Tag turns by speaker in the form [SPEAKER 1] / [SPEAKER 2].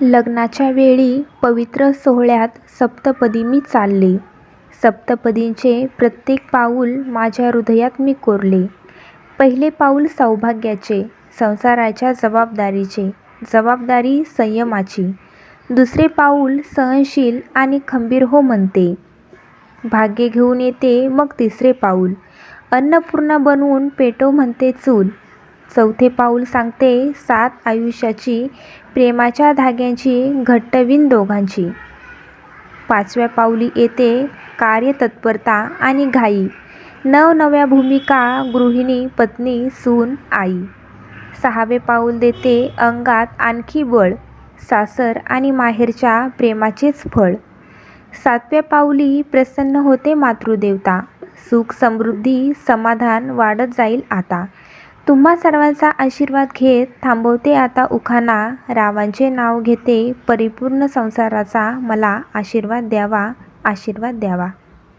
[SPEAKER 1] लग्नाच्या वेळी पवित्र सोहळ्यात सप्तपदी मी चालले. सप्तपदींचे प्रत्येक पाऊल माझ्या हृदयात मी कोरले. पहिले पाऊल सौभाग्याचे, संसाराच्या जबाबदारीचे, जबाबदारी संयमाची. दुसरे पाऊल सहनशील आणि खंबीर हो म्हणते. भाग्य घेऊन येते मग तिसरे पाऊल, अन्नपूर्णा बनवून पेटो म्हणते चूल. चौथे पाऊल सांगते सात आयुष्याची, प्रेमाच्या धाग्यांची घट्टवीण दोघांची. पाचव्या पाऊली येते कार्यतत्परता आणि घाई, नवनव्या भूमिका गृहिणी, पत्नी, सून, आई. सहावे पाऊल देते अंगात आणखी बळ, सासर आणि माहेरच्या प्रेमाचेच फळ. सातव्या पाऊली प्रसन्न होते मातृदेवता, सुख समृद्धी समाधान वाढत जाईल आता. तुम्हा सर्वांचा आशीर्वाद घेत थांबवते आता उखाणा, रावांचे नाव घेते परिपूर्ण संसाराचा मला आशीर्वाद द्यावा, आशीर्वाद द्यावा.